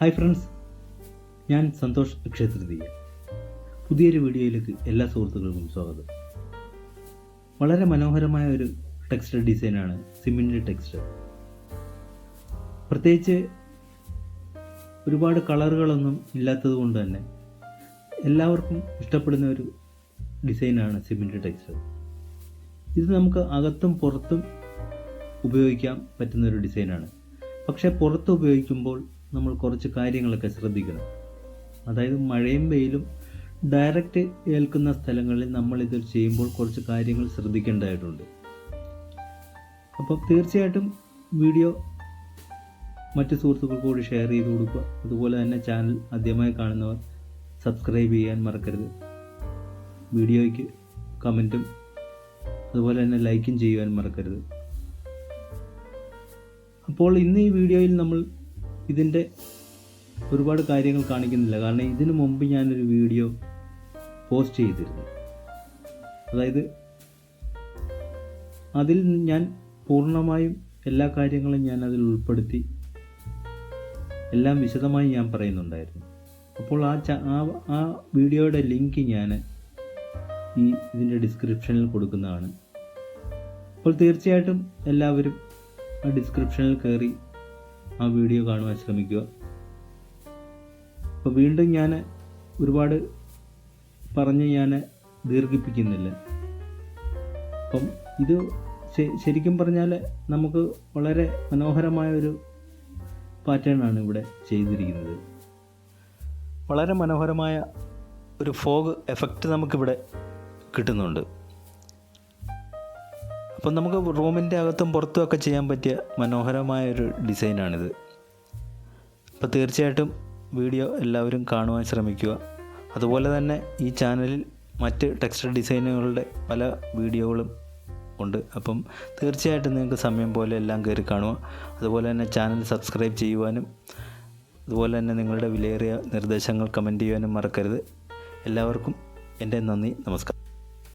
Hi friends ഞാൻ സന്തോഷ് അക്ഷയതൃതീയ പുതിയൊരു വീഡിയോയിലേക്ക് എല്ലാ സുഹൃത്തുക്കൾക്കും സ്വാഗതം. വളരെ മനോഹരമായ ഒരു ടെക്സ്റ്റർ ഡിസൈനാണ് സിമെന്റ് ടെക്സ്റ്റർ പ്രത്യേകിച്ച് ഒരുപാട് കളറുകളൊന്നും ഇല്ലാത്തത് കൊണ്ട് തന്നെ എല്ലാവർക്കും ഇഷ്ടപ്പെടുന്ന ഒരു ഡിസൈനാണ് സിമെന്റ് ടെക്സ്റ്റർ ഇത് നമുക്ക് അകത്തും പുറത്തും ഉപയോഗിക്കാൻ പറ്റുന്ന ഒരു ഡിസൈനാണ് പക്ഷേ പുറത്ത് ഉപയോഗിക്കുമ്പോൾ നമ്മൾ കുറച്ച് കാര്യങ്ങളൊക്കെ ശ്രദ്ധിക്കണം. അതായത് മഴയും വെയിലും ഡയറക്റ്റ് ഏൽക്കുന്ന സ്ഥലങ്ങളിൽ നമ്മൾ ഇത് ചെയ്യുമ്പോൾ കുറച്ച് കാര്യങ്ങൾ ശ്രദ്ധിക്കേണ്ടതായിട്ടുണ്ട്. അപ്പോൾ തീർച്ചയായിട്ടും വീഡിയോ മറ്റ് സുഹൃത്തുക്കൾക്ക് കൂടി ഷെയർ ചെയ്ത് കൊടുക്കുക. അതുപോലെ തന്നെ ചാനൽ ആദ്യമായി കാണുന്നവർ സബ്സ്ക്രൈബ് ചെയ്യാൻ മറക്കരുത്. വീഡിയോയ്ക്ക് കമന്റും അതുപോലെ തന്നെ ലൈക്കും ചെയ്യുവാൻ മറക്കരുത്. അപ്പോൾ ഇന്ന് ഈ വീഡിയോയിൽ നമ്മൾ ഇതിന്റെ ഒരുപാട് കാര്യങ്ങൾ കാണിക്കുന്നില്ല. കാരണം ഇതിനു മുമ്പ് ഞാനൊരു വീഡിയോ പോസ്റ്റ് ചെയ്തിരുന്നു. അതായത് അതിൽ ഞാൻ പൂർണമായും എല്ലാ കാര്യങ്ങളും ഞാൻ അതിൽ ഉൾപ്പെടുത്തി. എല്ലാം വിശദമായി ഞാൻ പറയുന്നുണ്ടായിരുന്നു. അപ്പോൾ ആ ച ആ വീഡിയോയുടെ ലിങ്ക് ഞാൻ ഈ ഇതിന്റെ ഡിസ്ക്രിപ്ഷനിൽ കൊടുക്കുന്നതാണ്. അപ്പോൾ തീർച്ചയായിട്ടും എല്ലാവരും ആ ഡിസ്ക്രിപ്ഷനിൽ കയറി ആ വീഡിയോ കാണുവാൻ ശ്രമിക്കുക. അപ്പോൾ വീണ്ടും ഞാൻ ഒരുപാട് പറഞ്ഞ് ഞാൻ ദീർഘിപ്പിക്കുന്നില്ല. അപ്പം ഇത് ശരിക്കും പറഞ്ഞാൽ നമുക്ക് വളരെ മനോഹരമായ ഒരു പാറ്റേൺ ആണ് ഇവിടെ ചെയ്തിരിക്കുന്നത്. വളരെ മനോഹരമായ ഒരു ഫോഗ് എഫക്റ്റ് നമുക്കിവിടെ കിട്ടുന്നുണ്ട്. അപ്പം നമുക്ക് റൂമിന്റെ അകത്തും പുറത്തും ഒക്കെ ചെയ്യാൻ പറ്റിയ മനോഹരമായ ഒരു ഡിസൈനാണിത്. അപ്പോൾ തീർച്ചയായിട്ടും വീഡിയോ എല്ലാവരും കാണുവാൻ ശ്രമിക്കുക. അതുപോലെ തന്നെ ഈ ചാനലിൽ മറ്റ് ടെക്സ്റ്റർ ഡിസൈനുകളുടെ പല വീഡിയോകളും ഉണ്ട്. അപ്പം തീർച്ചയായിട്ടും നിങ്ങൾക്ക് സമയം പോലെ എല്ലാം കയറി കാണുക. അതുപോലെ തന്നെ ചാനൽ സബ്സ്ക്രൈബ് ചെയ്യുവാനും അതുപോലെ തന്നെ നിങ്ങളുടെ വിലയേറിയ നിർദ്ദേശങ്ങൾ കമന്റ് ചെയ്യുവാനും മറക്കരുത്. എല്ലാവർക്കും എന്റെ നന്ദി നമസ്കാരം.